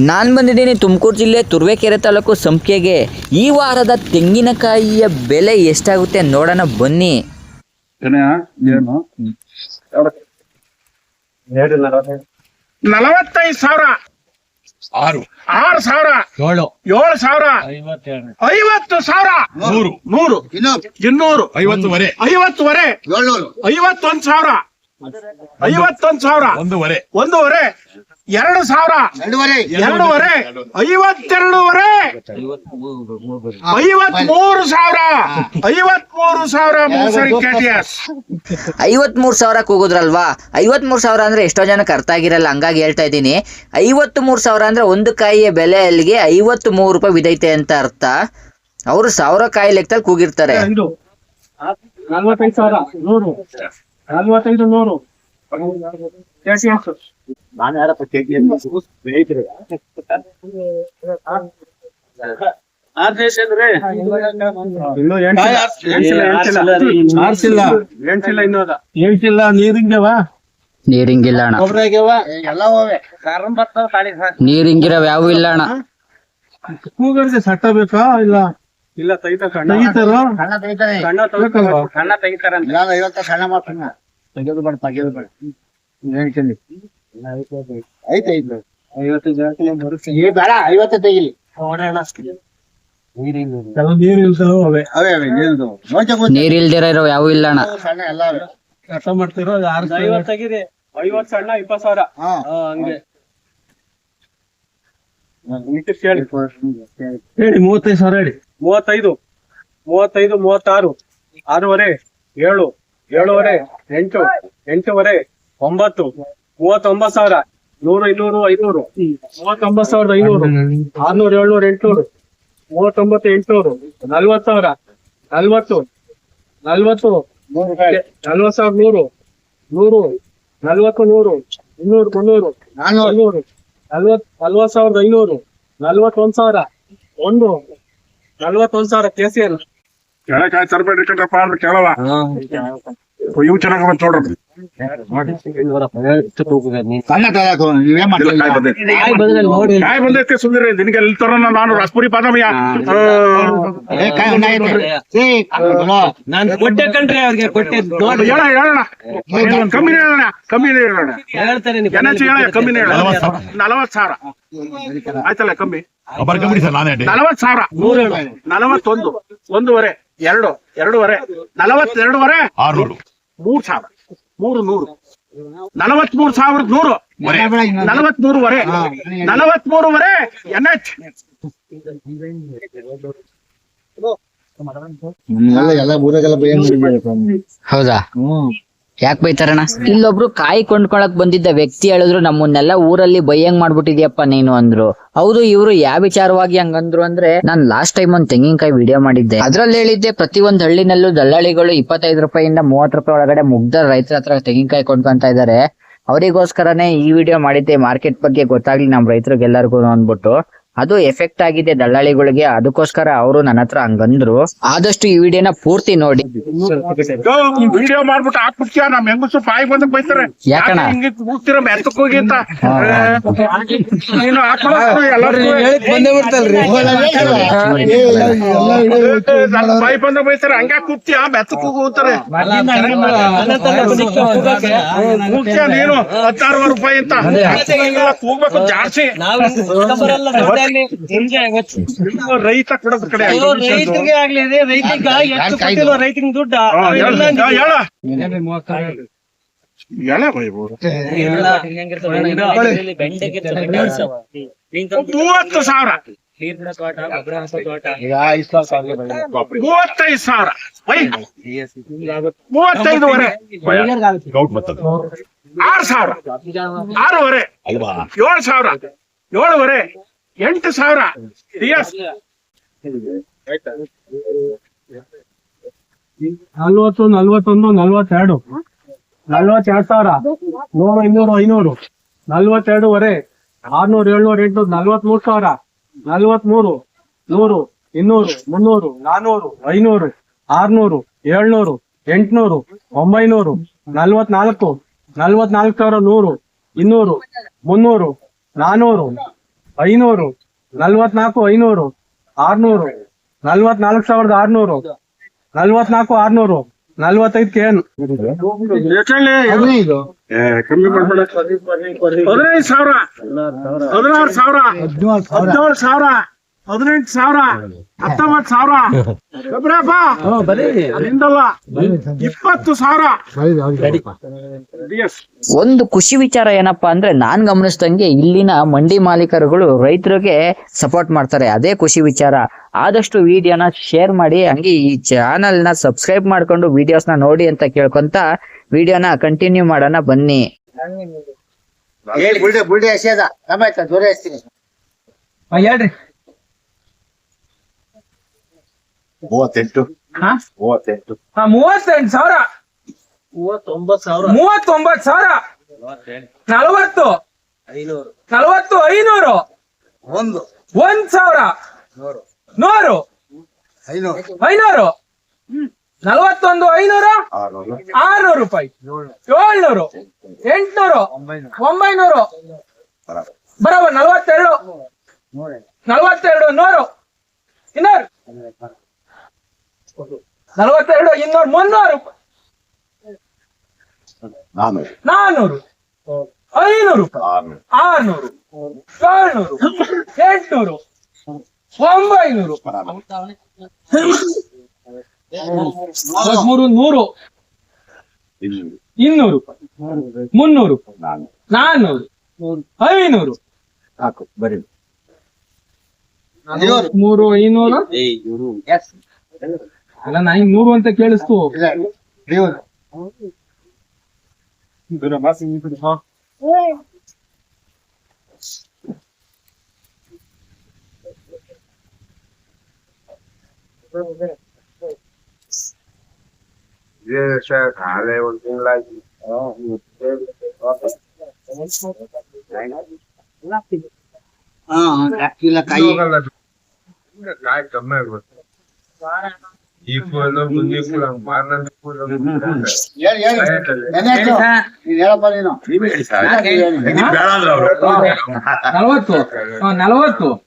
ನಾನು ಬಂದಿದ್ದೀನಿ ತುಮಕೂರು ಜಿಲ್ಲೆ ತುರುವೇಕೆರೆ ತಾಲೂಕು ಸಂಪಿಗೆಗೆ. ಈ ವಾರದ ತೆಂಗಿನಕಾಯಿಯ ಬೆಲೆ ಎಷ್ಟಾಗುತ್ತೆ ನೋಡೋಣ ಬನ್ನಿ. ನಲವತ್ತೈದು ಸಾವಿರ. ಆರು. ಆರು ಸಾವಿರ. ಏಳು. ಏಳು ಸಾವಿರ. ಐವತ್ತು ಸಾವಿರ. ನೂರು ನೂರು ಇನ್ನೂರು. ಐವತ್ತುವರೆ. ಐವತ್ತುವರೆ. ಐವತ್ತೊಂದು ಸಾವಿರ. ಐವತ್ತೊಂದು ಸಾವಿರ. ಒಂದೂವರೆ. ಒಂದೂವರೆ. ಎರಡು ಸಾವಿರ. ಎರಡೂವರೆ. ಐವತ್ತೆರಡೂವರೆ. ಐವತ್ಮೂರು ಸಾವಿರ. ಐವತ್ಮೂರು ಸಾವಿರ ಐವತ್ ಕೆಟಿಎಸ್ ಸಾವಿರಕ್ಕೆ ಸಾವಿರ ಕೂಗುದ್ರಲ್ವಾ? ಐವತ್ಮೂರು ಸಾವಿರ ಅಂದ್ರೆ ಎಷ್ಟೋ ಜನಕ್ಕೆ ಅರ್ಥ ಆಗಿರಲ್ಲ ಹಂಗಾಗಿ ಹೇಳ್ತಾ ಇದ್ದೀನಿ. ಐವತ್ ಮೂರು ಸಾವಿರ ಅಂದ್ರೆ ಒಂದು ಕಾಯಿಯ ಬೆಲೆ ಅಲ್ಲಿಗೆ ಐವತ್ತು ಮೂರು ರೂಪಾಯಿ ಬಿದೈತೆ ಅಂತ ಅರ್ಥ. ಅವರು ಸಾವಿರ ಕಾಯಿ ಲೆಕ್ಕದಲ್ಲಿ ಕೂಗಿರ್ತಾರೆ. ನಲ್ವತ್ತೈದು ಸಾವಿರ. ನೂರು. ನಲ್ವತ್ತೈದು ನೂರು. ಎಂಟಿಲ್ಲ ನೀರಿಂಗವ ನೀರಿಂಗಿಲ್ಲ ಅಣ್ಣ. ನೀರಿಂಗಿರವ್ ಯಾವ ಇಲ್ಲ ಅಣ್ಣ. ಕೂಗರ್ಗೆ ಸಟ್ಟ ಬೇಕಾ? ಇಲ್ಲ. ಇಲ್ಲ ತೆಗಿತಾರ ಕಣ್ಣ. ತೆಗಿತಾರ ಕಣ್ಣ ತೆಗಿತಾರ ತೆಗಿಲಿ. ಇರೋ ಯಾವ ಇಲ್ಲ ಅಣ್ಣ. ಕೆಲಸ ಮಾಡ್ತಿರೋ ಐವತ್ತು ಐವತ್ತು ಸಣ್ಣ ಇಪ್ಪತ್ತು ಸಾವಿರ. ಹಾ, ಹಂಗೆ. ಹೇಳಿ ಮೂವತ್ತೈದು ಸಾವಿರ ಹೇಳಿ. ಮೂವತ್ತೈದು. ಮೂವತ್ತೈದು ಮೂವತ್ತಾರು. ಆರೂವರೆ ಏಳು. ಏಳುವರೆ ಎಂಟು. ಎಂಟೂವರೆ ಒಂಬತ್ತು. ಮೂವತ್ತೊಂಬತ್ತು ಸಾವಿರ. ನೂರು ಇನ್ನೂರು ಐನೂರು. ಮೂವತ್ತೊಂಬತ್ ಸಾವಿರದ ಐನೂರು. ಆರ್ನೂರು ಏಳ್ನೂರು ಎಂಟ್ನೂರು. ಮೂವತ್ತೊಂಬತ್ತು ಎಂಟ್ನೂರು. ನಲ್ವತ್ತು ಸಾವಿರ. ನಲ್ವತ್ತು. ನಲ್ವತ್ತು. ನಲ್ವತ್ ಸಾವಿರದ ನೂರು. ನೂರು. ನಲ್ವತ್ತು ನೂರು. ಇನ್ನೂರು ಮುನ್ನೂರು. ಐನೂರು. ನಲ್ವತ್ ನಲ್ವತ್ ಸಾವಿರದ ಐನೂರು. ನಲ್ವತ್ತೊಂದ್ ಸಾವಿರ. ಒಂದು. ನಲ್ವತ್ತೊಂದ್ ಸಾವಿರ ಕೆ ಸಿ ಎಲ್ ಕಣ್ರಪ್ಪ ಅಂದ್ರೆ ಕೇಳವ ಇವು ಚೆನ್ನಾಗಿ ಬಂತು ನೋಡ್ರಿ. ಕಾಯಿ ಬಂದೈತಿ. ಸುಂದರಿ. ನಿನಗೆ ಎಲ್ಲಿ ತರೋಣ ನಾನು ರಾಸ್ಪುರಿ ಪಾದಮಯ್ಯ ನಾನು ಕೊಟ್ಟೆ ಕಣ್ರಿ ಅವ್ರಿಗೆ ಕೊಟ್ಟೆ ಹೇಳ ಹೇಳೋಣ ಕಮ್ಮಿ ಹೇಳೋಣ ಕಮ್ಮಿ ಹೇಳೋಣ ಹೇಳ್ತಾರೆ ಏನಾಚು ಹೇಳ ಕಮ್ಮಿ ಹೇಳ ನಲವತ್ತು ಸಾವಿರ. ಆಯ್ತಲ್ಲ ಕಮ್ಮಿ. ನಲವತ್ತು ಸಾವಿರ. ನಲವತ್ತೊಂದು. ಒಂದೂವರೆ. ಎರಡು. ಎರಡೂವರೆ. ನಲವತ್ತೆರಡುವರೆ. ಆರ್ನೂರು. ಮೂರ್ ಸಾವಿರ. ಮೂರು ನೂರು. ನಲವತ್ಮೂರ್ ಸಾವಿರದ ನೂರು. ನಲವತ್ಮೂರುವರೆ. ನಲವತ್ಮೂರುವರೆ. N H. ಹೌದಾ? ಯಾಕೆ ಬೈತಾರಣ ಇಲ್ಲೊಬ್ರು ಕಾಯಿ ಕೊಂಡ್ಕೊಳಕ್ ಬಂದಿದ್ದ ವ್ಯಕ್ತಿ ಹೇಳಿದ್ರು, ನಮ್ಮನ್ನೆಲ್ಲ ಊರಲ್ಲಿ ಬೈಯಂಗ್ ಮಾಡ್ಬಿಟ್ಟಿದ್ಯಪ್ಪ ನೀನು ಅಂದ್ರು. ಹೌದು, ಇವ್ರು ಯಾವ ವಿಚಾರವಾಗಿ ಹಂಗಂದ್ರು ಅಂದ್ರೆ, ನಾನ್ ಲಾಸ್ಟ್ ಟೈಮ್ ಒಂದ್ ತೆಂಗಿನಕಾಯಿ ವಿಡಿಯೋ ಮಾಡಿದ್ದೆ. ಅದ್ರಲ್ಲಿ ಹೇಳಿದ್ದೆ, ಪ್ರತಿ ಒಂದ್ ಹಳ್ಳಿನಲ್ಲೂ ದಲ್ಲಾಳಿಗಳು ಇಪ್ಪತ್ತೈದು ರೂಪಾಯಿಂದ ಮೂವತ್ ರೂಪಾಯಿ ಒಳಗಡೆ ಮುಗ್ಧ ರೈತರ ಹತ್ರ ತೆಂಗಿನಕಾಯಿ ಕೊಂಡ್ಕೊಂತ ಇದಾರೆ. ಅವರಿಗೋಸ್ಕರನೇ ಈ ವಿಡಿಯೋ ಮಾಡಿದ್ದೆ ಮಾರ್ಕೆಟ್ ಬಗ್ಗೆ ಗೊತ್ತಾಗ್ಲಿ ನಮ್ ರೈತರಿಗೆಲ್ಲರಿಗೂ ಅಂದ್ಬಿಟ್ಟು. ಅದು ಎಫೆಕ್ಟ್ ಆಗಿದೆ ದಳ್ಳಾಳಿಗಳಿಗೆ ಅದಕ್ಕೋಸ್ಕರ ಅವರು ನನ್ನ ಹತ್ರ ಹಂಗಂದ್ರು ಆದಷ್ಟು ಈ ವಿಡಿಯೋನ ಪೂರ್ತಿ ನೋಡಿ ವಿಡಿಯೋ ಮಾಡ್ಬಿಟ್ಟು ಹಾಕ್ಬಿಡ್ತೀಯ ನಮ್ ಹೆಂಗಸು ಬಾಯಿ ಬಂದ ಬೈತಾರೆ ಹಿಂಗೆ ಕೂಗ್ತೀರ ಮೆತ್ತಕ್ ಹೋಗಿ ಅಂತ ನೀನು ಹಾಕೊಳ್ಳೋದು ಎಲ್ಲರಿಗೂ ನನ್ನ ಬಾಯಿ ಬಂದ ಬೈತಾರೆ ಹಂಗ ಕೂಗ್ತೀಯ ಮೆತ್ತಕ್ ಹೋಗು ಅಂತಾರೆ ಕೂಗ್ತೀಯ ನೀನು ಹತ್ತಾರು ರೂಪಾಯಿ ಅಂತ ಕೂಗ್ಬೇಕು ಜಾಸ್ತಿ ರೈತ ಕಡೆ ರೈತರಿಗೆ ಆಗ್ಲಿ ಅದೇ ರೈತಿಗ ಎಷ್ಟು ದುಡ್ಡ. ಹೇಳ. ಬೈ ಇವ್ರು. ಮೂವತ್ತು ಸಾವಿರ. ಮೂವತ್ತೈದು ಸಾವಿರ. ಮೂವತ್ತೈದುವರೆ. ಆರು ಸಾವಿರ. ಆರೂವರೆ. ಅಲ್ವಾ ಏಳು ಸಾವಿರ. ಏಳುವರೆ. ಎಂಟು ಸಾವಿರ. ಡಿಎಸ್ ನಲ್ವತ್ತು, ನಲ್ವತ್ತೊಂದು, ನಲ್ವತ್ತೆರಡು. ನಲ್ವತ್ತೆರಡು ಸಾವಿರ. ನೂರು ಇನ್ನೂರು, ಐನೂರು. ನಲ್ವತ್ತೆರಡುವರೆ. ಆರ್ನೂರು, ಏಳ್ನೂರು ಎಂಟ್ನೂರು ನಲ್ವತ್ಮೂರು ಸಾವಿರ. ನಲ್ವತ್ಮೂರು ನೂರು, ಇನ್ನೂರು, ಮುನ್ನೂರು, ನಾನೂರು, ಐನೂರು, ಆರ್ನೂರು, ಏಳ್ನೂರು, ಎಂಟ್ನೂರು, ಒಂಬೈನೂರು ನಲ್ವತ್ನಾಲ್ಕು ನಲ್ವತ್ನಾಲ್ಕು ಸಾವಿರ ನೂರು, ಇನ್ನೂರು, ಮುನ್ನೂರು, ನಾನೂರು ಐನೂರು ನಲ್ವತ್ನಾಲ್ಕು ಐನೂರು ಆರ್ನೂರು ನಲ್ವತ್ನಾಲ್ಕು ಸಾವಿರದ ಆರ್ನೂರು ನಲ್ವತ್ನಾಲ್ಕು ಆರ್ನೂರು ನಲ್ವತ್ತೈದು ಕೇನ್ ಹದಿನೈದು. ಕಮ್ಮಿ ಮಾಡ್ಬೇಡ. ಹದಿನೈದು ಸಾವಿರ. ಹದಿನಾರು ಸಾವಿರ. ಹದಿನೇಳು ಸಾವಿರ. ಹದಿನೆಂಟು ಸಾವಿರ ಹತ್ತೊಂಬತ್ತು ಸಾವಿರ. ಕಬ್ರಪ್ಪ ಇಪ್ಪತ್ತು ಸಾವಿರ. ಒಂದು ಖುಷಿ ವಿಚಾರ ಏನಪ್ಪಾ ಅಂದ್ರೆ ನಾನ್ ಗಮನಿಸ್ದಂಗೆ ಇಲ್ಲಿನ ಮಂಡಿ ಮಾಲೀಕರುಗಳು ರೈತರಿಗೆ ಸಪೋರ್ಟ್ ಮಾಡ್ತಾರೆ. ಅದೇ ಖುಷಿ ವಿಚಾರ. ಆದಷ್ಟು ವಿಡಿಯೋನ ಶೇರ್ ಮಾಡಿ ಹಂಗೆ ಈ ಚಾನಲ್ನ ಸಬ್ಸ್ಕ್ರೈಬ್ ಮಾಡ್ಕೊಂಡು ವಿಡಿಯೋಸ್ನ ನೋಡಿ ಅಂತ ಕೇಳ್ಕೊಂತ ವಿಡಿಯೋನ ಕಂಟಿನ್ಯೂ ಮಾಡೋಣ ಬನ್ನಿ. ಹೇಳಿ. ಬುಲ್ಡೆ ಹಸಿಯದ ನಮ್ಮ ಆಯ್ತಾ? ದೂರ ಎಸ್ತೀನಿ. ಹೇಳ್ರಿ. ಮೂವತ್ತೆಂಟು. ಹಾ? ಮೂವತ್ತೆಂಟು. ಹಾ ಮೂವತ್ತೆಂಟು ಸಾವಿರ. ಮೂವತ್ತೊಂಬತ್ತು ಸಾವಿರ. ನಲವತ್ತು. ನಲವತ್ತು ಐನೂರು. ಒಂದು. ಒಂದ್ ಸಾವಿರ. ನೂರು. ಐನೂರು. ಐನೂರು. ನಲವತ್ತೊಂದು ಐನೂರು. ಆರ್ನೂರು. ಆರ್ನೂರು ರೂಪಾಯಿ. ಏಳ್ನೂರು. ಎಂಟ್ನೂರು. ಒಂಬೈನೂರು. ಬರಾಬರ್ ನಲವತ್ತೆರಡು. ನಲವತ್ತೆರಡು ನೂರು. ಇನ್ನೂರು. ನಲವತ್ತೆರಡು ಇನ್ನೂರು ಮುನ್ನೂರು ನಾನೂರು. ಐನೂರು ರೂಪಾಯಿ. ಆರ್ನೂರು. ಏಳ್ನೂರು. ಎಂಟ್ನೂರು. ಒಂಬೈನೂರು. ಮೂರು ನೂರು. ಇನ್ನೂರು ರೂಪಾಯಿ. ಮುನ್ನೂರು ನಾನ್ನೂರು ನಾನ್ನೂರು ಐನೂರು. ಸಾಕು ಬರೀ. ಮೂರು ಐನೂರು ಅಲ್ಲ ನಾ ಹಿಂಗ್ ನೂರು ಅಂತ ಕೇಳಿಸ್ತು. ನಾಳೆ ಒಂದು ತಿಂಗಳಾಗಿ ಹಾ ಕಾಯಿ ಕಮ್ಮಿ ಆಗ್ಬೇಕು. ಈ ಫೋನ್ ಮಾರ್ನಂದ ಹೇಳಿ ಹೇಳಿ? ನೀನ್ ಹೇಳಪ್ಪ ನೀನು. ನಲವತ್ತು. ಹಾ, ನಲವತ್ತು.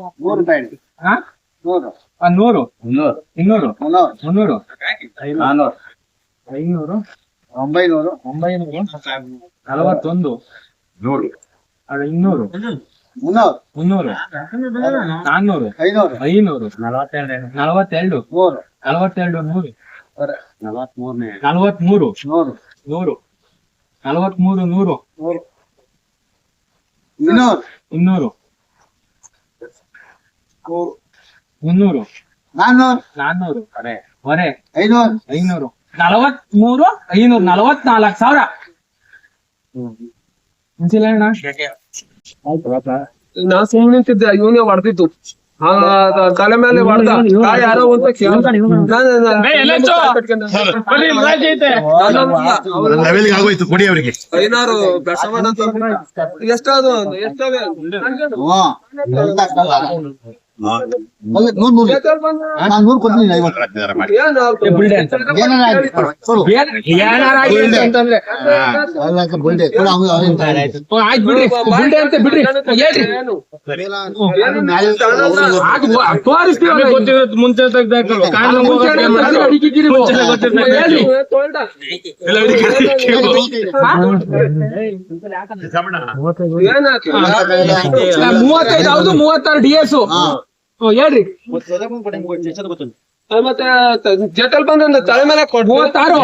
ನೂರು? ನೂರು. ಆ, ನೂರು. ಇನ್ನೂರು. ಮುನ್ನೂರು. ಮುನ್ನೂರು. ಐನೂರು. ಒಂಬೈನೂರು. ಒಂಬೈನೂರು. ನಲವತ್ತೊಂದು. ನೂರು. ಅದು ಇನ್ನೂರು. ಮುನ್ನೂರು. ಮುನ್ನೂರು. ನಾನ್ನೂರು. ಐನೂರು. ಐನೂರು. ನಲವತ್ತೆರಡು ನಲವತ್ತೆರಡು. ನೂರು ನಲವತ್ತೆರಡು ನೂರು ನಲವತ್ಮೂರನೇ. ನಲವತ್ಮೂರು. ನೂರು ನೂರು. ನಲವತ್ಮೂರು ನೂರು. ನೂರು ಇನ್ನೂರು. ಇನ್ನೂರು. ಮುನ್ನೂರು. ನಾನ್ನೂರು. ನಾನ್ನೂರು. ಹೊರೆ. ಐನೂರು. ಐನೂರು. ನಲವತ್ಮೂರು ಐನೂರು ನಲವತ್ನಾಲ್ಕು ಸಾವಿರ. ಮುಂಚಿಲ್ಲ ಅಣ್ಣ ನಾ ಸುಮ್ಮನೆ ನಿಂತಿದ್ದೆ ಇವನೇ ಹೊಡೆದಿದ್ದು ತಲೆ ಮೇಲೆ ಹೊಡೆದ ಕಾಯಿ ಯಾರೋ ಅಂತ ಆಗೋಯ್ತು ಕೊಡಿ ಅವರಿಗೆ ಐನಾರು ಎಷ್ಟಾದ್ರು ಎಷ್ಟಾವೆ ಮುಂಚೆ ಮೂವತ್ತೈದು. ಹೌದು ಮೂವತ್ತಾರು ಡಿ ಎಸ್ ಹೇಳ್ರಿ. ಮತ್ತೆ ಜಟಲ್ ಬಂದ ತಲೆ ಮೇಲೆ ಮೂವತ್ತಾರು.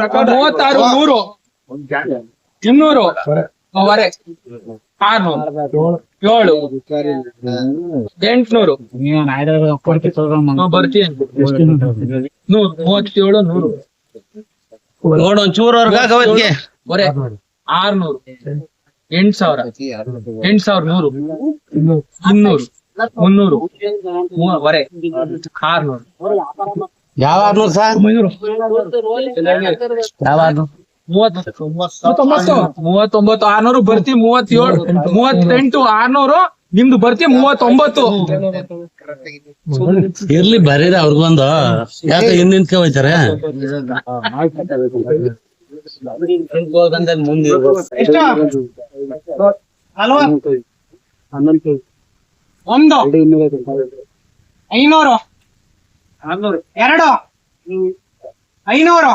ರೆಕಾರ್ಡ್ ಮೂವತ್ತಾರು ನೂರು. ಇನ್ನೂರು. ವರೆ ಆರ್ನೂರು. ಏಳು. ಎಂಟ್ನೂರು. ಬರ್ತೀನಿ. ನೂರು. ಮೂವತ್ತೇಳು ನೂರು. ವರೆ ಆರ್ನೂರು. ಎಂಟ್ ಸಾವಿರ. ಎಂಟ್ ಸಾವಿರ ನೂರು. ಇನ್ನೂರು. ಮುನ್ನೂರು. ವರೆ ಆರ್ನೂರು. ಯಾವ ಸರ್? ಮೂವತ್ತೊಂಬತ್ತು. ಆರ್ನೂರು ಬರ್ತಿ ಮೂವತ್ತೇಳು. ಮೂವತ್ತೆಂಟು ಆರ್ನೂರು. ನಿಮ್ದು ಬರ್ತಿ ಮೂವತ್ತೊಂಬತ್ತು? ಇರ್ಲಿ ಬರೀದ ಅವ್ರಿಗೊಂದು ಯಾಕೆ ಹಿಂದ್ ನಿಂತ್ಕೊ ಹೋಯ್ತಾರೆ ಒಂದು? ಐನೂರು? ಎರಡು? ಐನೂರು?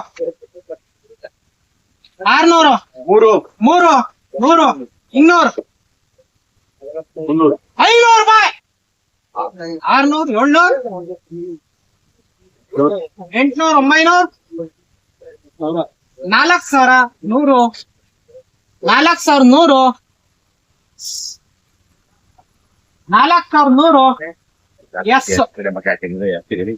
ಆರ್ನೂರು? ಮೂರು? ಮೂರು? ನೂರು ಇನ್ನೂರು? ಐನೂರು ರೂಪಾಯಿ ಆರ್ನೂರು ಏಳ್ನೂರು ಎಂಟ್ನೂರು ಒಂಬೈನೂರು ನಾಲ್ಕು ಸಾವಿರ ನೂರು ನಾಲ್ಕು ಸಾವಿರ ನೂರು ನಾಲ್ಕು ಸಾವಿರ ನೂರು ಎಸ್